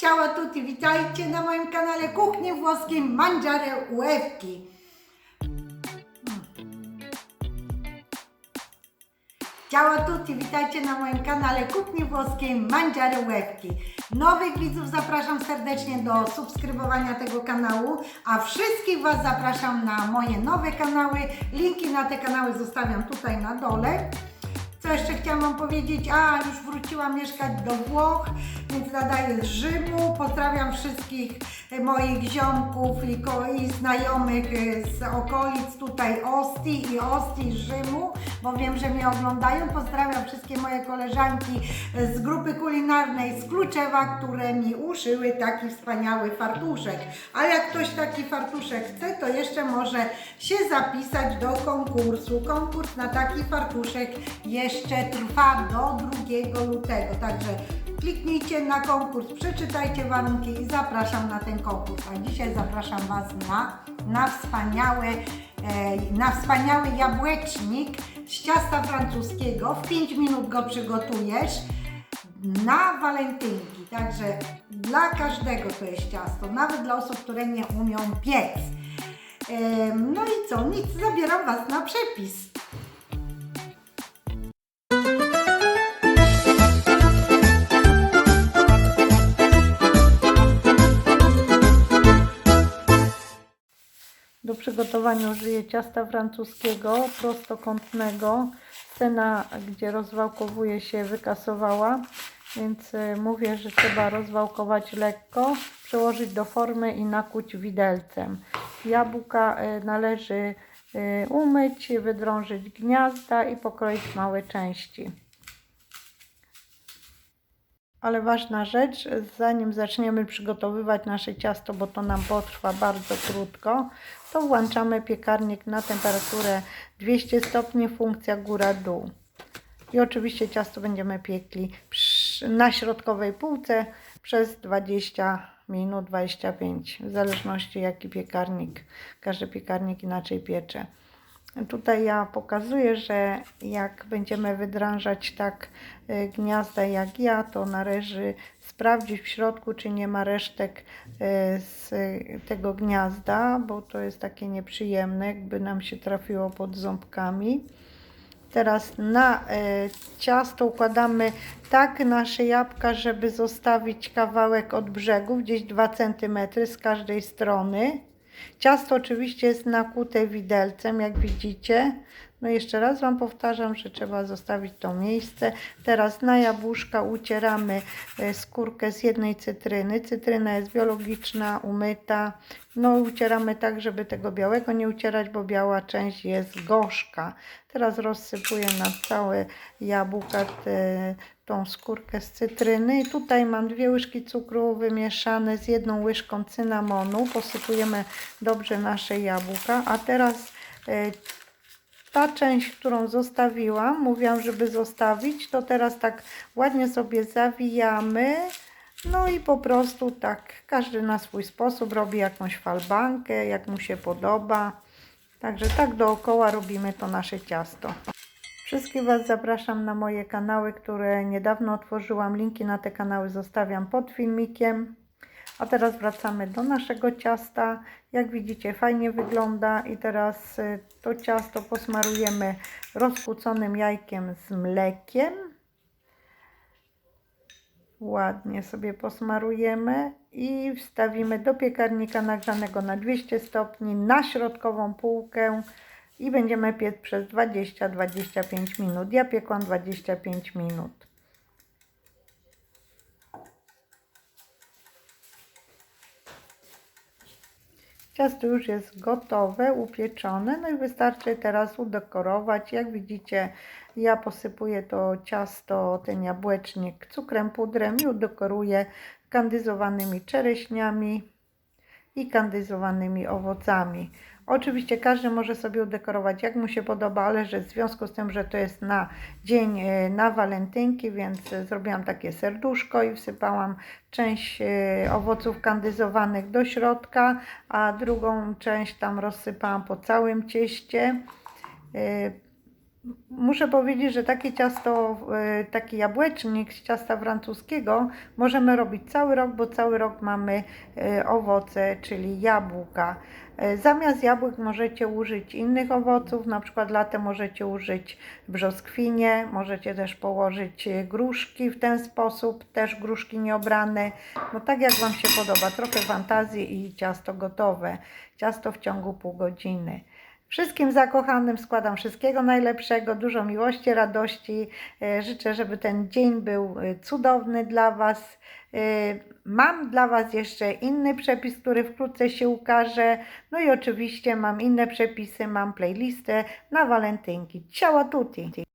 Ciao a tutti, witajcie na moim kanale Kuchni Włoskiej Mangiare Łewki. Ciao a tutti, witajcie na moim kanale Kuchni Włoskiej Mangiare Łewki. Nowych widzów zapraszam serdecznie do subskrybowania tego kanału, a wszystkich Was zapraszam na moje nowe kanały. Linki na te kanały zostawiam tutaj na dole. Co jeszcze chciałam Wam powiedzieć? A, już wróciłam mieszkać do Włoch, więc nadaję z Rzymu. Pozdrawiam wszystkich moich ziomków i, i znajomych e, z okolic tutaj Ostii i Ostii z Rzymu, bo wiem, że mnie oglądają. Pozdrawiam wszystkie moje koleżanki z grupy kulinarnej z Kluczewa, które mi uszyły taki wspaniały fartuszek. A jak ktoś taki fartuszek chce, to jeszcze może się zapisać do konkursu. Konkurs na taki fartuszek jeszcze trwa do 2 lutego, także kliknijcie na konkurs, przeczytajcie warunki i zapraszam na ten konkurs. A dzisiaj zapraszam Was na, na, wspaniały, e, na wspaniały jabłecznik z ciasta francuskiego. W 5 minut go przygotujesz na walentynki. Także dla każdego to jest ciasto, nawet dla osób, które nie umią piec. Em, No i co? Nic, zabieram Was na przepis. Do przygotowania użyję ciasta francuskiego prostokątnego. Scena, gdzie rozwałkowuje się, wykasowała, więc y, mówię, że trzeba rozwałkować lekko, przełożyć do formy i nakuć widelcem. Jabłka y, należy y, umyć, wydrążyć gniazda i pokroić małe części. Ale ważna rzecz, zanim zaczniemy przygotowywać nasze ciasto, bo to nam potrwa bardzo krótko, to włączamy piekarnik na temperaturę 200 stopni, funkcja góra-dół. I oczywiście ciasto będziemy piekli na środkowej półce przez 20 minut, 25, w zależności jaki piekarnik, każdy piekarnik inaczej piecze. Tutaj ja pokazuję, że jak będziemy wydrążać tak y, gniazda jak ja, to należy sprawdzić w środku, czy nie ma resztek y, z tego gniazda, bo to jest takie nieprzyjemne, jakby nam się trafiło pod ząbkami. Teraz na y, ciasto układamy tak nasze jabłka, żeby zostawić kawałek od brzegu, gdzieś 2 cm z każdej strony. Ciasto oczywiście jest nakute widelcem, jak widzicie. No jeszcze raz Wam powtarzam, że trzeba zostawić to miejsce. Teraz na jabłuszka ucieramy e, skórkę z jednej cytryny. Cytryna jest biologiczna, umyta. No ucieramy tak, żeby tego białego nie ucierać, bo biała część jest gorzka. Teraz rozsypuję na całe jabłka te, tą skórkę z cytryny. I tutaj mam dwie łyżki cukru wymieszane z jedną łyżką cynamonu. Posypujemy dobrze nasze jabłka. A teraz e, ta część, którą zostawiłam, mówiłam, żeby zostawić, to teraz tak ładnie sobie zawijamy. No i po prostu tak, każdy na swój sposób robi jakąś falbankę, jak mu się podoba. Także tak dookoła robimy to nasze ciasto. Wszystkich Was zapraszam na moje kanały, które niedawno otworzyłam. Linki na te kanały zostawiam pod filmikiem. A teraz wracamy do naszego ciasta. Jak widzicie, fajnie wygląda. I teraz y, to ciasto posmarujemy rozkłuconym jajkiem z mlekiem. Ładnie sobie posmarujemy i wstawimy do piekarnika nagrzanego na 200 stopni na środkową półkę i będziemy piec przez 20-25 minut. Ja piekłam 25 minut. Ciasto już jest gotowe, upieczone, no i wystarczy teraz udekorować. Jak widzicie, ja posypuję to ciasto, ten jabłecznik cukrem pudrem i udekoruję kandyzowanymi czereśniami i kandyzowanymi owocami. Oczywiście każdy może sobie udekorować jak mu się podoba, ale że w związku z tym, że to jest na dzień e, na walentynki, więc e, zrobiłam takie serduszko i wsypałam część e, owoców kandyzowanych do środka, a drugą część tam rozsypałam po całym cieście. Muszę powiedzieć, że takie ciasto, e, taki jabłecznik z ciasta francuskiego możemy robić cały rok, bo cały rok mamy e, owoce, czyli jabłka. E, Zamiast jabłek możecie użyć innych owoców, na przykład latem możecie użyć brzoskwinie, możecie też położyć gruszki w ten sposób, też gruszki nieobrane, no tak jak Wam się podoba, trochę fantazji i ciasto gotowe, ciasto w ciągu pół godziny. Wszystkim zakochanym składam wszystkiego najlepszego, dużo miłości, radości. E, Życzę, żeby ten dzień był e, cudowny dla Was. E, Mam dla Was jeszcze inny przepis, który wkrótce się ukaże. No i oczywiście mam inne przepisy, mam playlistę na walentynki. Ciao a tutti!